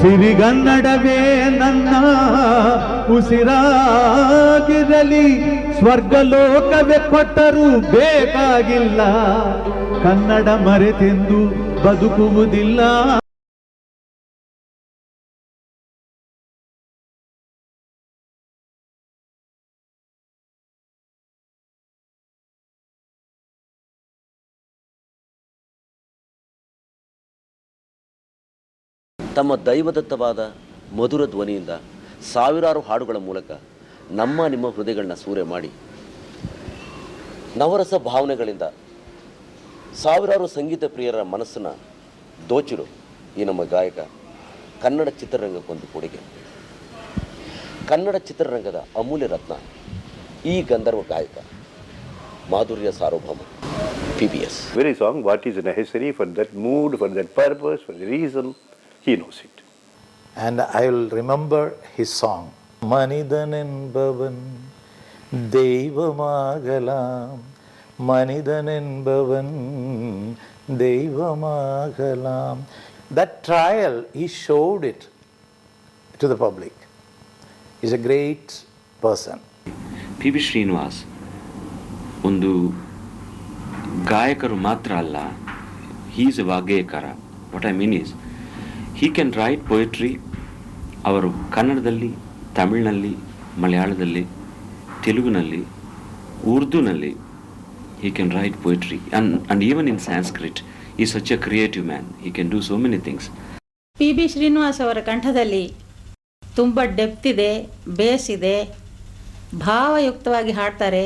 ಸಿರಿಗನ್ನಡವೇ ನನ್ನ ಉಸಿರಾಗಿರಲಿ ಸ್ವರ್ಗಲೋಕವೇ ಕೊಟ್ಟರೂ ಬೇಕಾಗಿಲ್ಲ. ಕನ್ನಡ ಮರೆತೆಂದು ಬದುಕುವುದಿಲ್ಲ. ತಮ್ಮ ದೈವದತ್ತವಾದ ಮಧುರ ಧ್ವನಿಯಿಂದ ಸಾವಿರಾರು ಹಾಡುಗಳ ಮೂಲಕ ನಮ್ಮ ನಿಮ್ಮ ಹೃದಯಗಳನ್ನ ಸೂರೆ ಮಾಡಿ ನವರಸ ಭಾವನೆಗಳಿಂದ ಸಾವಿರಾರು ಸಂಗೀತ ಪ್ರಿಯರ ಮನಸ್ಸನ್ನು ದೋಚಿರು ಈ ನಮ್ಮ ಗಾಯಕ ಕನ್ನಡ ಚಿತ್ರರಂಗಕ್ಕೊಂದು ಕೊಡುಗೆ. ಕನ್ನಡ ಚಿತ್ರರಂಗದ ಅಮೂಲ್ಯ ರತ್ನ ಈ ಗಂಧರ್ವ ಗಾಯಕ ಮಾಧುರ್ಯ ಸಾರ್ವಭೌಮ P B S very song what is for that mood for that purpose for the reason he knows it. and I will remember his song. மனிதனென்பவன் தெய்வமாகலாம் மனிதனென்பவன் தெய்வமாகலாம் That trial, he showed it to the public. He's a great person. P B Srinivas ಒಂದು ಗಾಯಕರು ಮಾತ್ರ ಅಲ್ಲ is A ವಾಗ್ಗೇಯಕಾರ what I mean is he can write poetry ಅವರು ಕನ್ನಡದಲ್ಲಿ, ತಮಿಳಿನಲ್ಲಿ, ಮಲಯಾಳದಲ್ಲಿ, ತೆಲುಗಿನಲ್ಲಿ, ಉರ್ದುನಲ್ಲಿ he can write poetry and and even in Sanskrit he such a creative man he can do so many things P B Srinivas ಅವರ ಕಂಠದಲ್ಲಿ ತುಂಬ depth ಇದೆ base ಇದೆ, ಭಾವಯುಕ್ತವಾಗಿ ಹಾಡ್ತಾರೆ.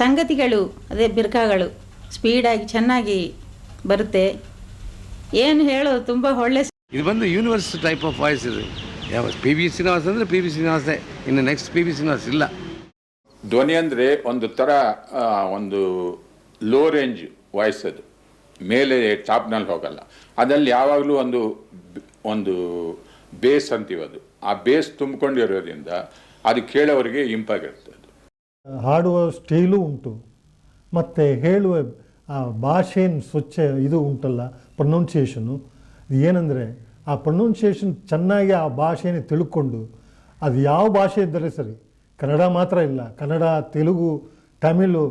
ಸಂಗತಿಗಳು, ಅದೇ ಬಿರ್ಕಾಗಳು ಸ್ಪೀಡಾಗಿ ಚೆನ್ನಾಗಿ ಬರುತ್ತೆ. ಏನು ಹೇಳು ತುಂಬ ಒಳ್ಳೆ ಇದು ಬಂದು ಯೂನಿವರ್ಸ್ ಟೈಪ್ ಆಫ್ ವಾಯ್ಸ್ ಇದು. ಯಾವ ಪಿ ವಿ ಶ್ರೀನಿವಾಸ್ ಅಂದರೆ ಪಿ ವಿ ಶ್ರೀನಿವಾಸೇ ಇನ್ನು ನೆಕ್ಸ್ಟ್ ಪಿ ವಿ ಶ್ರೀನಿವಾಸ್ ಇಲ್ಲ. ಧ್ವನಿ ಅಂದರೆ ಒಂದು ಥರ ಒಂದು ಲೋ ರೇಂಜ್ ವಾಯ್ಸ್ ಅದು. ಮೇಲೆ ಟಾಪ್ನಲ್ಲಿ ಹೋಗಲ್ಲ. ಅದರಲ್ಲಿ ಯಾವಾಗಲೂ ಒಂದು ಒಂದು ಬೇಸ್ ಅಂತೀವಿ ಅದು. ಆ ಬೇಸ್ ತುಂಬಿಕೊಂಡಿರೋದ್ರಿಂದ ಅದು ಕೇಳೋರಿಗೆ ಇಂಪಾಗಿರ್ತದೆ ಅದು. ಹಾಡುವ ಸ್ಟೈಲು ಉಂಟು. ಮತ್ತು ಹೇಳುವ ಆ ಭಾಷೆನ ಸ್ವಚ್ಛ ಇದು ಉಂಟಲ್ಲ. ಪ್ರೊನೌನ್ಸಿಯೇಷನು ಏನಂದರೆ, ಆ ಪ್ರೊನೌನ್ಸಿಯೇಷನ್ ಚೆನ್ನಾಗಿ ಆ ಭಾಷೆಯನ್ನು ತಿಳ್ಕೊಂಡು, ಅದು ಯಾವ ಭಾಷೆ ಇದ್ದರೆ ಸರಿ, ಕನ್ನಡ ಮಾತ್ರ ಇಲ್ಲ. ಕನ್ನಡ, ತೆಲುಗು, ತಮಿಳು,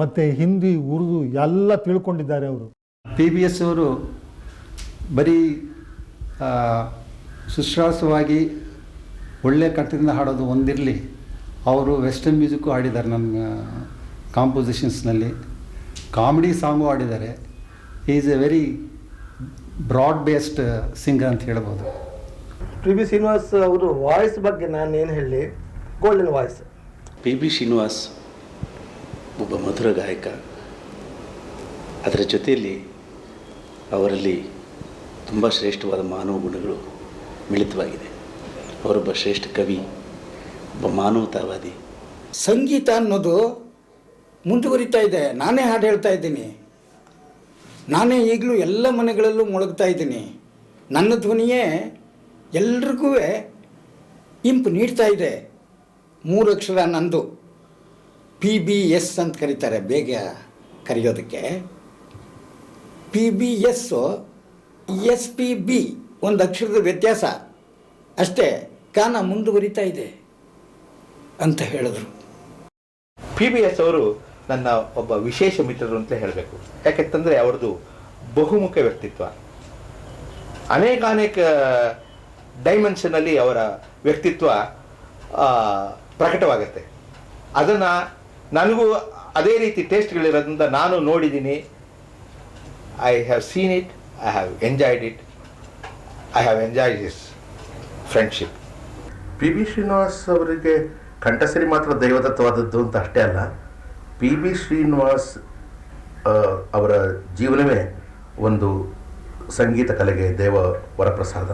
ಮತ್ತು ಹಿಂದಿ, ಉರ್ದು ಎಲ್ಲ ತಿಳ್ಕೊಂಡಿದ್ದಾರೆ ಅವರು. ಪಿ ಬಿ ಎಸ್ ಅವರು ಬರೀ ಸುಶ್ವಾಸವಾಗಿ ಒಳ್ಳೆಯ ಕಂಠದಿಂದ ಹಾಡೋದು ಒಂದಿರಲಿ. ಅವರು ವೆಸ್ಟರ್ನ್ ಮ್ಯೂಸಿಕ್ಕು ಹಾಡಿದ್ದಾರೆ ನನ್ನ ಕಾಂಪೋಸಿಷನ್ಸ್ನಲ್ಲಿ ಕಾಮಿಡಿ ಸಾಂಗು ಹಾಡಿದ್ದಾರೆ. Is a very broad based singer ಅಂತ ಹೇಳ್ಬೋದು. ಪಿ ಬಿ ಶ್ರೀನಿವಾಸ್ ಅವರು ವಾಯ್ಸ್ ಬಗ್ಗೆ ನಾನು ಏನು ಹೇಳಿ? Golden voice P B Srinivas ಒಬ್ಬ ಮಧುರ ಗಾಯಕ. ಅದರ ಜೊತೆಯಲ್ಲಿ ಅವರಲ್ಲಿ ತುಂಬ ಶ್ರೇಷ್ಠವಾದ ಮಾನವ ಗುಣಗಳು ಮಿಳಿತವಾಗಿದೆ. ಅವರೊಬ್ಬ ಶ್ರೇಷ್ಠ ಕವಿ ಒಬ್ಬ ಮಾನವತಾವಾದಿ. ಸಂಗೀತ ಅನ್ನೋದು ಮುಂದುವರಿತಾ ಇದೆ. ನಾನೇ ಹಾಡು ಹೇಳ್ತಾ ಇದ್ದೀನಿ. ನಾನೇ ಈಗಲೂ ಎಲ್ಲ ಮನೆಗಳಲ್ಲೂ ಮೊಳಗ್ತಾ ಇದ್ದೀನಿ. ನನ್ನ ಧ್ವನಿಯೇ ಎಲ್ರಿಗೂ ಇಂಪು ನೀಡ್ತಾ ಇದೆ. ಮೂರು ಅಕ್ಷರ ನಂದು. ಪಿ ಬಿ ಎಸ್ ಅಂತ ಕರೀತಾರೆ ಬೇಗ ಕರೆಯೋದಕ್ಕೆ. P B S S P B ಒಂದು ಅಕ್ಷರದ ವ್ಯತ್ಯಾಸ. ಅಷ್ಟೇ, ಕಾನ ಮುಂದುವರಿತಾ ಇದೆ ಅಂತ ಹೇಳಿದ್ರು. ಪಿ ಬಿ ಎಸ್ ಅವರು ನನ್ನ ಒಬ್ಬ ವಿಶೇಷ ಮಿತ್ರರು ಅಂತ ಹೇಳಬೇಕು. ಯಾಕೆಂತಂದರೆ ಅವ್ರದ್ದು ಬಹುಮುಖ ವ್ಯಕ್ತಿತ್ವ. ಅನೇಕ ಅನೇಕ ಡೈಮೆನ್ಷನಲ್ಲಿ ಅವರ ವ್ಯಕ್ತಿತ್ವ ಪ್ರಕಟವಾಗುತ್ತೆ. ಅದನ್ನು ನನಗೂ ಅದೇ ರೀತಿ ಟೇಸ್ಟ್ಗಳಿರೋದ್ರಿಂದ ನಾನು ನೋಡಿದ್ದೀನಿ. I have seen it I have enjoyed it I have enjoyed his friendship P B Srinivas ಅವರಿಗೆ ಕಂಠಸರಿ ಮಾತ್ರ ದೈವದತ್ತವಾದದ್ದು ಅಂತ ಅಷ್ಟೇ ಅಲ್ಲ. ಪಿ ಬಿ ಶ್ರೀನಿವಾಸ್ ಅವರ ಜೀವನವೇ ಒಂದು ಸಂಗೀತ ಕಲೆಗೆ ದೇವ ವರಪ್ರಸಾದ.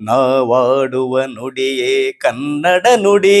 ನಾವಾಡುವ ನುಡಿಯೇ ಕನ್ನಡ ನುಡಿ.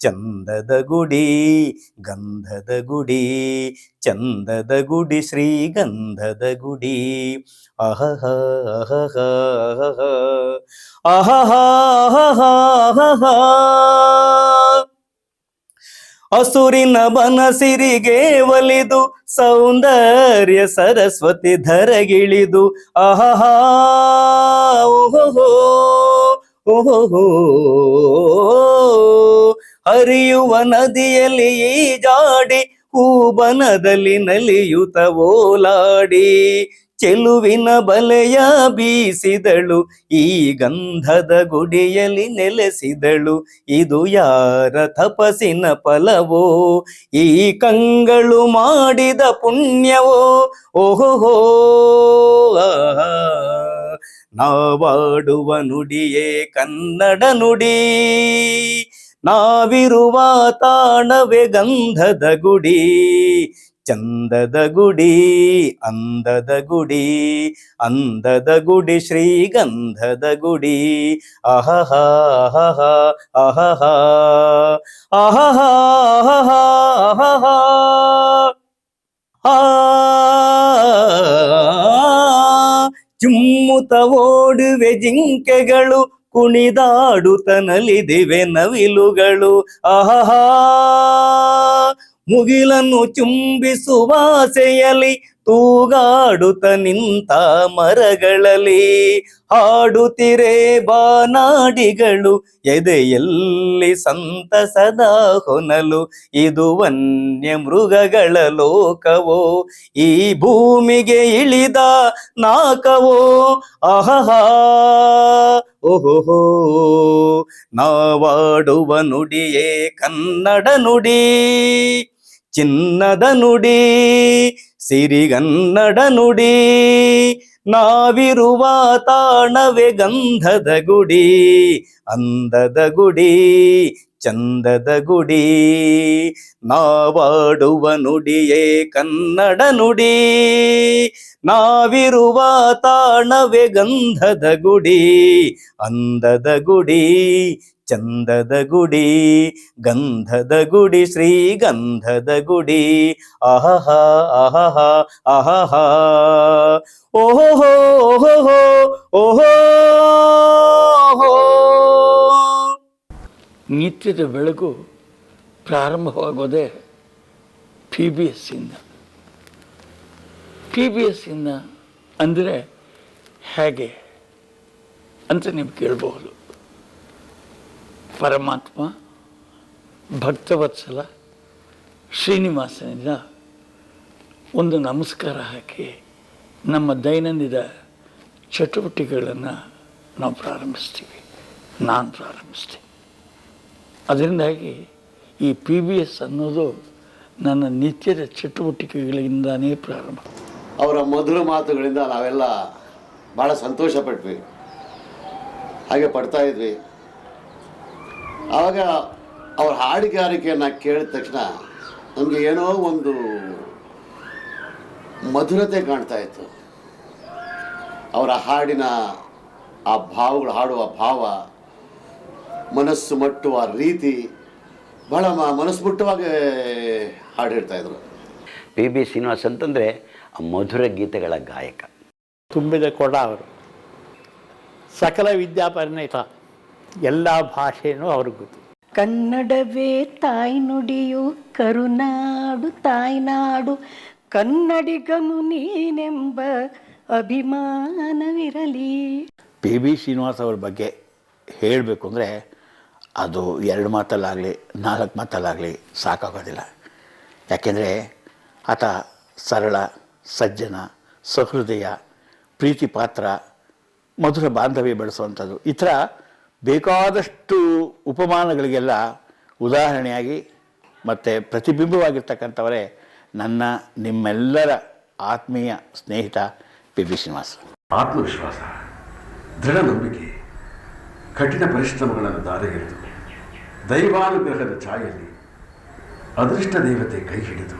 ಚಂದದ ಗುಡಿ, ಗಂಧದ ಗುಡಿ, ಚಂದದ ಗುಡಿ, ಶ್ರೀ ಗಂಧದ ಗುಡಿ. ಅಹಹ ಅಹಹ ಅಹಹ ಅಹಹ ಹಸುರಿನ ಬನಸಿರಿಗೆ ಒಲಿದು, ಸೌಂದರ್ಯ ಸರಸ್ವತಿ ಧರಗಿಳಿದು. ಅಹಹ ಓಹೋ ಓಹೋ ಹರಿಯುವ ನದಿಯಲ್ಲಿ ಈಜಾಡಿ ಹೂಬನದಲ್ಲಿ ನಲಿಯುತ ಓಲಾಡಿ. ಚೆಲುವಿನ ಬಲೆಯ ಬೀಸಿದಳು, ಈ ಗಂಧದ ಗುಡಿಯಲ್ಲಿ ನೆಲೆಸಿದಳು. ಇದು ಯಾರ ತಪಸಿನ ಫಲವೋ? ಈ ಕಂಗಳು ಮಾಡಿದ ಪುಣ್ಯವೋ? ಓಹೋ. ನಾವಾಡುವ ನುಡಿಯೇ ಕನ್ನಡ ನುಡಿ. ನಾವಿರುವ ತಾಣವೇ ಗಂಧದ ಗುಡಿ ಚಂದದ ಗುಡಿ ಅಂದದ ಗುಡಿ ಅಂದದ ಗುಡಿ ಶ್ರೀಗಂಧದ ಗುಡಿ ಅಹಹ ಅಹಹ ಅಹಹ ಅಹಹ ಅಹಹ ಅಹಹ ಆ ಚುಮ್ಮುತ ಓಡುವೆ ಜಿಂಕೆಗಳು ಕುಣಿದಾಡುತ್ತ ನಲಿದಿವೆ ನವಿಲುಗಳು. ಆಹಾ ಮುಗಿಲನ್ನು ಚುಂಬಿಸುವ ಆಸೆಯಲ್ಲಿ ತೂಗಾಡುತ್ತ ನಿಂತ ಮರಗಳಲ್ಲಿ ಹಾಡುತ್ತಿರೆ ಬಾನಾಡಿಗಳು ಎದೆಯಲ್ಲಿ ಸಂತಸದ ಹೊನಲು. ಇದು ವನ್ಯ ಮೃಗಗಳ ಲೋಕವೋ? ಈ ಭೂಮಿಗೆ ಇಳಿದ ನಾಕವೋ? ಆಹಾ ಓಹೋಹೋ! ನಾವಾಡುವ ನುಡಿಯೇ ಕನ್ನಡ ನುಡಿ, ಚಿನ್ನದ ನುಡಿ ಸಿರಿಗನ್ನಡ ನುಡಿ, ನಾವಿರುವ ತಾಣವೇ ಗಂಧದ ಗುಡಿ, ಅಂದದ ಗುಡಿ, ಚಂದದ ಗುಡಿ, ನಾವಾಡುವ ನುಡಿಯೇ ಕನ್ನಡ ನುಡಿ, ನಾವಿರುವ ತಾಣವೇ ಗಂಧದ ಗುಡಿ, ಅಂದದ ಗುಡಿ ಚಂದದ ಗುಡಿ, ಗಂಧದ ಗುಡಿ ಶ್ರೀ ಗಂಧದ ಗುಡಿ. ಅಹಹ ಅಹಹ ಅಹಹ ಓಹೋ ಓಹೋ ಓಹೋ ನಿತ್ಯದ ಬೆಳಕು ಪ್ರಾರಂಭವಾಗೋದೇ ಪಿ ಬಿ ಎಸ್ಸಿಂದ ಪಿ ಬಿ ಎಸ್ಸಿಂದ ಅಂದರೆ ಹೇಗೆ ಅಂತ ನೀವು ಕೇಳಬಹುದು. ಪರಮಾತ್ಮ, ಭಕ್ತವತ್ಸಲ, ಶ್ರೀನಿವಾಸನಿಂದ ಒಂದು ನಮಸ್ಕಾರ ಹಾಕಿ ನಮ್ಮ ದೈನಂದಿನ ಚಟುವಟಿಕೆಗಳನ್ನು ನಾವು ಪ್ರಾರಂಭಿಸ್ತೀವಿ. ನಾನು ಪ್ರಾರಂಭಿಸ್ತೀನಿ. ಅದರಿಂದಾಗಿ ಈ ಪಿ ಬಿ ಎಸ್ ಅನ್ನೋದು ನನ್ನ ನಿತ್ಯದ ಚಟುವಟಿಕೆಗಳಿಂದಾನೇ ಪ್ರಾರಂಭ. ಅವರ ಮಧುರ ಮಾತುಗಳಿಂದ ನಾವೆಲ್ಲ ಭಾಳ ಸಂತೋಷ ಪಟ್ವಿ. ಹಾಗೆ ಪಡ್ತಾ ಇದ್ವಿ. ಆವಾಗ ಅವ್ರ ಹಾಡುಗಾರಿಕೆಯನ್ನು ಕೇಳಿದ ತಕ್ಷಣ ನಮಗೆ ಏನೋ ಒಂದು ಮಧುರತೆ ಕಾಣ್ತಾ ಇತ್ತು. ಅವರ ಹಾಡಿನ ಆ ಭಾವಗಳು ಹಾಡುವ ಭಾವ ಮನಸ್ಸು ಮಟ್ಟುವ ರೀತಿ ಬಹಳ ಮ- ಮನಸ್ಸು ಮುಟ್ಟುವಾಗೆ ಹಾಡು ಹೇಳ್ತಾ ಇದ್ರು. ಪಿ ಬಿ ಶ್ರೀನಿವಾಸ್ ಅಂತಂದರೆ ಮಧುರ ಗೀತೆಗಳ ಗಾಯಕ. ತುಂಬಿದ ಕೊಡ ಅವರು. ಸಕಲ ವಿದ್ಯಾಪರಿಣಿತ ಎಲ್ಲ ಭಾಷೆನೂ ಅವ್ರಿಗೆ ಗೊತ್ತು. ಕನ್ನಡವೇ ತಾಯ್ನುಡಿಯು ಕರುನಾಡು ತಾಯ್ನಾಡು ಕನ್ನಡಿಗನು ನೀನೆಂಬ ಅಭಿಮಾನವಿರಲಿ. ಪಿ ಬಿ ಶ್ರೀನಿವಾಸ್ ಅವ್ರ ಬಗ್ಗೆ ಹೇಳಬೇಕು ಅಂದರೆ ಅದು ಎರಡು ಮಾತಲ್ಲಾಗಲಿ ನಾಲ್ಕು ಮಾತಲ್ಲಾಗಲಿ ಸಾಕಾಗೋದಿಲ್ಲ. ಯಾಕೆಂದರೆ ಆತ ಸರಳ ಸಜ್ಜನ ಸಹೃದಯ ಪ್ರೀತಿ ಪಾತ್ರ ಮಧುರ ಬಾಂಧವ್ಯ ಬೆಳೆಸುವಂಥದ್ದು. ಈ ಥರ ಬೇಕಾದಷ್ಟು ಉಪಮಾನಗಳಿಗೆಲ್ಲ ಉದಾಹರಣೆಯಾಗಿ ಮತ್ತು ಪ್ರತಿಬಿಂಬವಾಗಿರ್ತಕ್ಕಂಥವರೇ ನನ್ನ ನಿಮ್ಮೆಲ್ಲರ ಆತ್ಮೀಯ ಸ್ನೇಹಿತ ಪಿ ಬಿ ಶ್ರೀನಿವಾಸ್. ಆತ್ಮವಿಶ್ವಾಸ ದೃಢ ನಂಬಿಕೆ ಕಠಿಣ ಪರಿಶ್ರಮಗಳನ್ನು ದಾರಿಗೆಳೆದು, ದೈವಾನುಗ್ರಹದ ಛಾಯೆಯಲ್ಲಿ ಅದೃಷ್ಟ ದೇವತೆ ಕೈ ಹಿಡಿದು,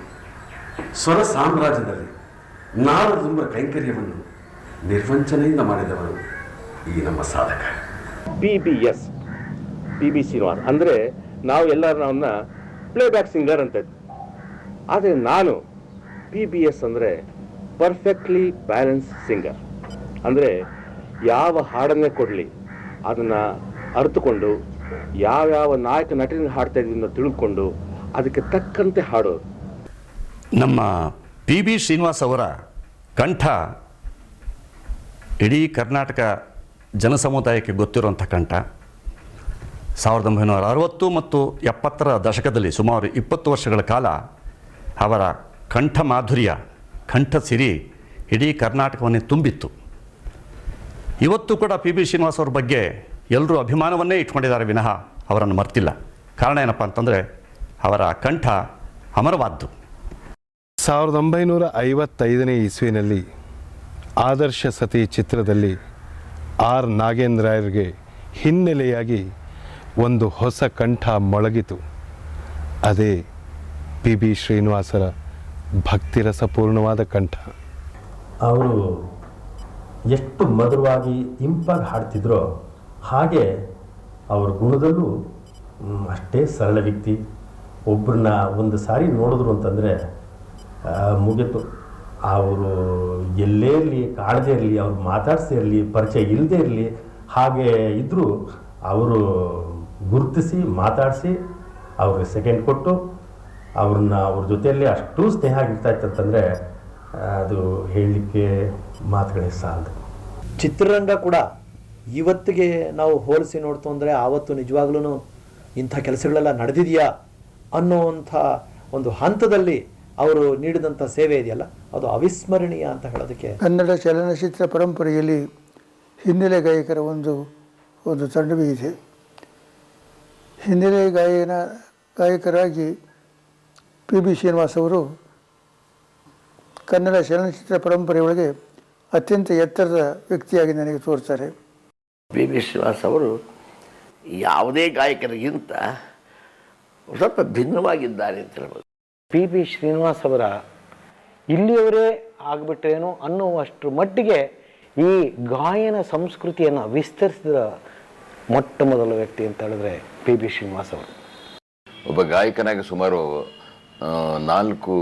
ಸ್ವರ ಸಾಮ್ರಾಜ್ಯದಲ್ಲಿ ನಾರ ತುಂಬ ಕೈಂಕರ್ಯವನ್ನು ನಿರ್ವಂಚನೆಯಿಂದ ಮಾಡಿದವರು ಈ ನಮ್ಮ ಸಾಧಕ. P B S P B Srinivas ಅಂದರೆ ನಾವು ಎಲ್ಲರೂ ಅವನ್ನ ಪ್ಲೇಬ್ಯಾಕ್ ಸಿಂಗರ್ ಅಂತ. ಆದರೆ ನಾನು ಪಿ ಬಿ ಎಸ್ ಅಂದರೆ ಪರ್ಫೆಕ್ಟ್ಲಿ ಬ್ಯಾಲೆನ್ಸ್ ಸಿಂಗರ್ ಅಂದರೆ ಯಾವ ಹಾಡನ್ನೇ ಕೊಡಲಿ, ಅದನ್ನು ಅರ್ಥಕೊಂಡು ಯಾವ್ಯಾವ ನಾಯಕ ನಟನ ಹಾಡ್ತಾ ಇದ್ದೀವಿ ಅಂತ ತಿಳ್ಕೊಂಡು ಅದಕ್ಕೆ ತಕ್ಕಂತೆ ಹಾಡೋದು ನಮ್ಮ ಪಿ ಬಿ ಶ್ರೀನಿವಾಸ್ ಅವರ ಕಂಠ ಇಡೀ ಕರ್ನಾಟಕ ಜನಸಮುದಾಯಕ್ಕೆ ಗೊತ್ತಿರುವಂಥ ಕಂಠ ಸಾವಿರದ ಒಂಬೈನೂರ ಅರವತ್ತು ಮತ್ತು ಎಪ್ಪತ್ತರ ದಶಕದಲ್ಲಿ ಸುಮಾರು ಇಪ್ಪತ್ತು ವರ್ಷಗಳ ಕಾಲ ಅವರ ಕಂಠ ಮಾಧುರ್ಯ, ಕಂಠ ಸಿರಿ ಇಡೀ ಕರ್ನಾಟಕವನ್ನೇ ತುಂಬಿತ್ತು. ಇವತ್ತು ಕೂಡ ಪಿ ಬಿ ಶ್ರೀನಿವಾಸ್ ಅವ್ರ ಬಗ್ಗೆ ಎಲ್ಲರೂ ಅಭಿಮಾನವನ್ನೇ ಇಟ್ಕೊಂಡಿದ್ದಾರೆ ವಿನಃ ಅವರನ್ನು ಮರ್ತಿಲ್ಲ. ಕಾರಣ ಏನಪ್ಪ ಅಂತಂದರೆ ಅವರ ಕಂಠ ಅಮರವಾದ್ದು. ಸಾವಿರದ ಒಂಬೈನೂರ ಐವತ್ತೈದನೇ ಇಸ್ವಿನಲ್ಲಿ ಆದರ್ಶ ಸತಿ ಚಿತ್ರದಲ್ಲಿ ಆರ್ ನಾಗೇಂದ್ರರಿಗೆ ಹಿನ್ನೆಲೆಯಾಗಿ ಒಂದು ಹೊಸ ಕಂಠ ಮೊಳಗಿತು. ಅದೇ ಪಿ ಬಿ ಶ್ರೀನಿವಾಸರ ಭಕ್ತಿರಸಪೂರ್ಣವಾದ ಕಂಠ. ಅವರು ಎಷ್ಟು ಮಧುರವಾಗಿ ಇಂಪಾಗಿ ಹಾಡ್ತಿದ್ರೋ ಹಾಗೆ ಅವ್ರ ಗುಣದಲ್ಲೂ ಅಷ್ಟೇ ಸರಳ ವ್ಯಕ್ತಿ. ಒಬ್ಬರನ್ನ ಒಂದು ಸಾರಿ ನೋಡಿದ್ರು ಅಂತಂದರೆ ಮುಗೀತು. ಅವರು ಎಲ್ಲೇ ಇರಲಿ ಕಾಳಜಿ ಇರಲಿ, ಅವ್ರು ಇರಲಿ, ಪರಿಚಯ ಇಲ್ಲದೇ ಇರಲಿ, ಹಾಗೆ ಇದ್ದರೂ ಅವರು ಗುರುತಿಸಿ, ಮಾತಾಡಿಸಿ ಅವ್ರಿಗೆ ಸೆಕೆಂಡ್ ಕೊಟ್ಟು ಅವ್ರನ್ನ ಅವ್ರ ಜೊತೆಯಲ್ಲಿ ಅಷ್ಟು ಸ್ನೇಹ ಆಗಿರ್ತಾ ಇತ್ತಂತಂದರೆ ಅದು ಹೇಳಲಿಕ್ಕೆ ಮಾತುಗಳೇ ಸಾಲದು. ಚಿತ್ರರಂಗ ಕೂಡ ಇವತ್ತಿಗೆ ನಾವು ಹೋಲಿಸಿ ನೋಡ್ತು ಅಂದರೆ ಆವತ್ತು ನಿಜವಾಗ್ಲೂ ಇಂಥ ಕೆಲಸಗಳೆಲ್ಲ ನಡೆದಿದೆಯಾ ಅನ್ನೋ ಒಂದು ಹಂತದಲ್ಲಿ ಅವರು ನೀಡಿದಂಥ ಸೇವೆ ಇದೆಯಲ್ಲ ಅದು ಅವಿಸ್ಮರಣೀಯ ಅಂತ ಹೇಳೋದಕ್ಕೆ ಕನ್ನಡ ಚಲನಚಿತ್ರ ಪರಂಪರೆಯಲ್ಲಿ ಹಿನ್ನೆಲೆ ಗಾಯಕರ ಒಂದು ಒಂದು ತಂಡವೇ ಇದೆ. ಹಿನ್ನೆಲೆ ಗಾಯನ ಗಾಯಕರಾಗಿ ಪಿ ಬಿ ಶ್ರೀನಿವಾಸ್ ಅವರು ಕನ್ನಡ ಚಲನಚಿತ್ರ ಪರಂಪರೆಯೊಳಗೆ ಅತ್ಯಂತ ಎತ್ತರದ ವ್ಯಕ್ತಿಯಾಗಿ ನನಗೆ ತೋರ್ತಾರೆ. ಪಿ ಬಿ ಶ್ರೀನಿವಾಸ್ ಅವರು ಯಾವುದೇ ಗಾಯಕರಿಗಿಂತ ಸ್ವಲ್ಪ ಭಿನ್ನವಾಗಿದ್ದಾರೆ ಅಂತ ಹೇಳ್ಬೋದು. ಪಿ ಪಿ ಶ್ರೀನಿವಾಸ್ ಅವರ ಇಲ್ಲಿಯವರೇ ಆಗಿಬಿಟ್ರೇನೋ ಅನ್ನುವಷ್ಟರ ಮಟ್ಟಿಗೆ ಈ ಗಾಯನ ಸಂಸ್ಕೃತಿಯನ್ನು ವಿಸ್ತರಿಸಿದ ಮೊಟ್ಟ ಮೊದಲ ವ್ಯಕ್ತಿ ಅಂತ ಹೇಳಿದ್ರೆ ಪಿ ಬಿ ಶ್ರೀನಿವಾಸ್ ಅವರು. ಒಬ್ಬ ಗಾಯಕನಾಗಿ ಸುಮಾರು ನಾಲ್ಕು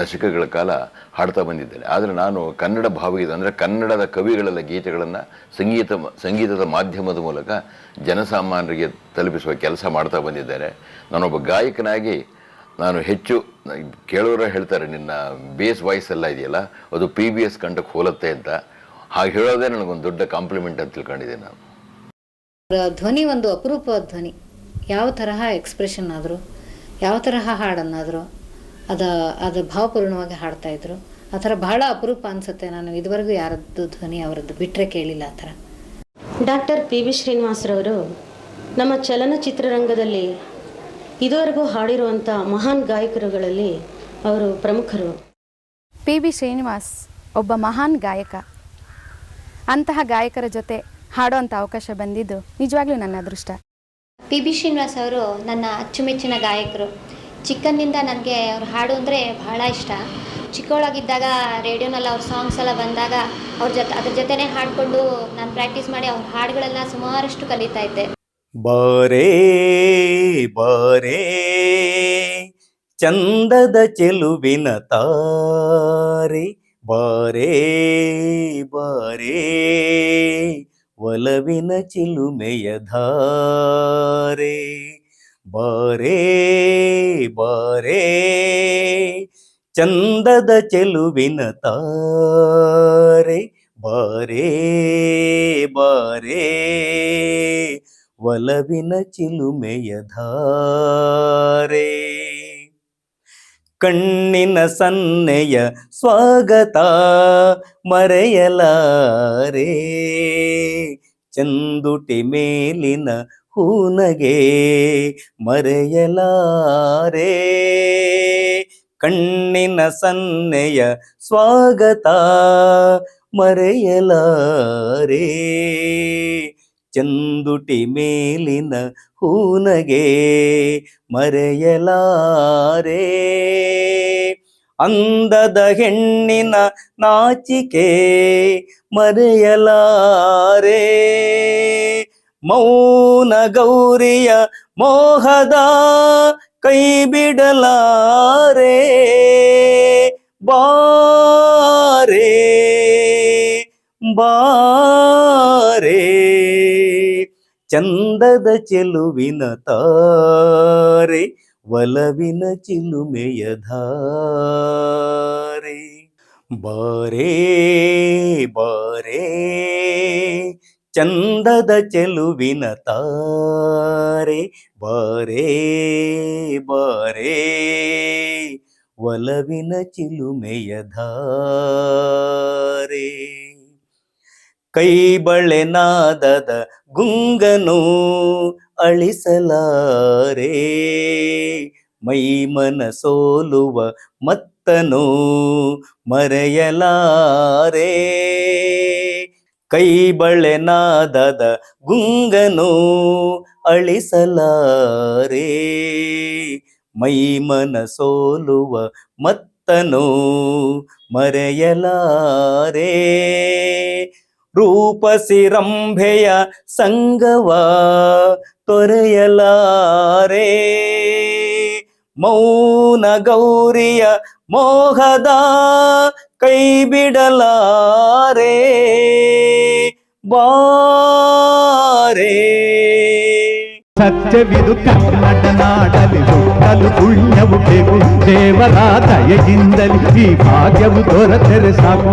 ದಶಕಗಳ ಕಾಲ ಹಾಡ್ತಾ ಬಂದಿದ್ದೇನೆ. ಆದರೆ ನಾನು ಕನ್ನಡ ಭಾವಗೀತ ಅಂದರೆ ಕನ್ನಡದ ಕವಿಗಳೆಲ್ಲ ಗೀತೆಗಳನ್ನು ಸಂಗೀತ, ಸಂಗೀತದ ಮಾಧ್ಯಮದ ಮೂಲಕ ಜನಸಾಮಾನ್ಯರಿಗೆ ತಲುಪಿಸುವ ಕೆಲಸ ಮಾಡ್ತಾ ಬಂದಿದ್ದೇನೆ ನಾನೊಬ್ಬ ಗಾಯಕನಾಗಿ ನಾನು ಹೆಚ್ಚು ಕೇಳೋರ ಹೇಳ್ತಾರೆ ನಿನ್ನ ಬೇಸ್ ವಾಯ್ಸ್ ಎಲ್ಲ ಇದೆಯಲ್ಲ ಅದು ಪಿ ಬಿ ಎಸ್ ಕಂಠಕ್ಕೆ ಹೋಲತ್ತೆ ಅಂತ. ಹಾಗೆ ಹೇಳೋದೇ ನನಗೊಂದು ದೊಡ್ಡ ಕಾಂಪ್ಲಿಮೆಂಟ್ ಅಂತ ತಿಳ್ಕೊಂಡಿದ್ದೆ ನಾನು. ಅವರ ಧ್ವನಿ ಒಂದು ಅಪರೂಪವಾದ ಧ್ವನಿ. ಯಾವ ತರಹ ಎಕ್ಸ್ಪ್ರೆಷನ್ ಆದರೂ ಯಾವ ತರಹ ಹಾಡನ್ನಾದರೂ ಅದ ಅದು ಭಾವಪೂರ್ಣವಾಗಿ ಹಾಡ್ತಾ ಇದ್ರು. ಆ ಥರ ಬಹಳ ಅಪರೂಪ ಅನ್ಸುತ್ತೆ. ನಾನು ಇದುವರೆಗೂ ಯಾರದ್ದು ಧ್ವನಿ ಅವರದ್ದು ಬಿಟ್ಟರೆ ಕೇಳಿಲ್ಲ ಆ ಥರ. ಡಾಕ್ಟರ್ ಪಿ ವಿ ಶ್ರೀನಿವಾಸರವರು ನಮ್ಮ ಚಲನಚಿತ್ರರಂಗದಲ್ಲಿ ಇದುವರೆಗೂ ಹಾಡಿರುವಂಥ ಮಹಾನ್ ಗಾಯಕರುಗಳಲ್ಲಿ ಅವರು ಪ್ರಮುಖರು. ಪಿ ಬಿ ಶ್ರೀನಿವಾಸ್ ಒಬ್ಬ ಮಹಾನ್ ಗಾಯಕ. ಅಂತಹ ಗಾಯಕರ ಜೊತೆ ಹಾಡೋಂಥ ಅವಕಾಶ ಬಂದಿದ್ದು ನಿಜವಾಗ್ಲೂ ನನ್ನ ಅದೃಷ್ಟ. ಪಿ ಬಿ ಶ್ರೀನಿವಾಸ್ ಅವರು ನನ್ನ ಅಚ್ಚುಮೆಚ್ಚಿನ ಗಾಯಕರು. ಚಿಕ್ಕಂದಿಂದ ನನಗೆ ಅವ್ರ ಹಾಡು ಅಂದರೆ ಬಹಳ ಇಷ್ಟ. ಚಿಕ್ಕವಳಾಗಿದ್ದಾಗ ರೇಡಿಯೋನಲ್ಲಿ ಅವ್ರ ಸಾಂಗ್ಸ್ ಎಲ್ಲ ಬಂದಾಗ ಅವ್ರ ಜೊತೆ ಅದ್ರ ಜೊತೆನೇ ಹಾಡಿಕೊಂಡು ನಾನು ಪ್ರಾಕ್ಟೀಸ್ ಮಾಡಿ ಅವ್ರ ಹಾಡುಗಳೆಲ್ಲ ಸುಮಾರಷ್ಟು ಕಲಿತಾ ಇದ್ದೆ. ಬಾರೇ, ಬರೆ, ಚಂದದ ಚೆಲುವಿನ ತಾರೆ. ಬಾರೇ ಬಾರೇ, ಒಲವಿನ ಚಿಲುಮೆಯ ಧಾರೆ. ಬಾರೇ ಬಾರೇ, ಚಂದದ ಚೆಲುವಿನ ತಾರೆ. ಬಾರೇ ಒಲವಿನ ಚಿಲುಮೆಯ ಧಾರೆ. ಕಣ್ಣಿನ ಸನ್ನೆಯ ಸ್ವಾಗತ ಮರೆಯಲಾರೆ. ಚಂದುಟಿ ಮೇಲಿನ ಹೂನಗೆ ಮರೆಯಲಾರೆ. ಕಣ್ಣಿನ ಸನ್ನೆಯ ಸ್ವಾಗತ ಮರೆಯಲಾರೆ. ಚಂದುಟಿ ಮೇಲಿನ ಹೂನಗೆ ಮರೆಯಲಾರೆ. ಅಂದದ ಹೆಣ್ಣಿನ ನಾಚಿಕೆ ಮರೆಯಲಾರೆ. ಮೌನ ಗೌರಿಯ ಮೋಹದ ಕೈ ಬಿಡಲಾರೆ ಬಾರೆ ಬಾರೆ. ಚಂದದ ಚೆಲುವಿನ ತಾರೆ, ಒಲವಿನ ಚಿಲುಮೆಯ ಧಾರೆ. ಬಾರೇ ಬಾರೇ, ಚಂದದ ಚೆಲುವಿನ ತಾರೆ, ಬಾರೇ ಬಾರೇ, ಒಲವಿನ ಚಿಲುಮೆಯ ಧಾರೆ. ಕೈ ಬಳೆನಾದದ ಗುಂಗನು ಅಳಿಸಲಾರೆ. ಮೈ ಮನ ಸೋಲುವ ಮತ್ತನು ಮರೆಯಲಾರೆ. ಕೈ ಬಳೆನಾದದ ಗುಂಗನು ಅಳಿಸಲಾರೆ. ಮೈ ಮನ ಸೋಲುವ ಮತ್ತನು ಮರೆಯಲಾರೆ. ರೂಪಸಿರಂಭೆಯ ಸಂಗವ ತೊರೆಯಲಾರೆ ಮೌನ ಗೌರಿಯ ಮೋಹದ ಕೈ ಬಿಡಲಾರೆ ಬಾರೆ ಸತ್ಯವಿದು ಕನ್ನಡ ನಾಡಲಿ ಹುಟ್ಟಲು ಪುಣ್ಯವು ಬೇಕು ದೇವರ ದಯೆಯಿಂದಲಿ ಈ ಭಾಗ್ಯವು ದೊರೆತರೆ ಸಾಕು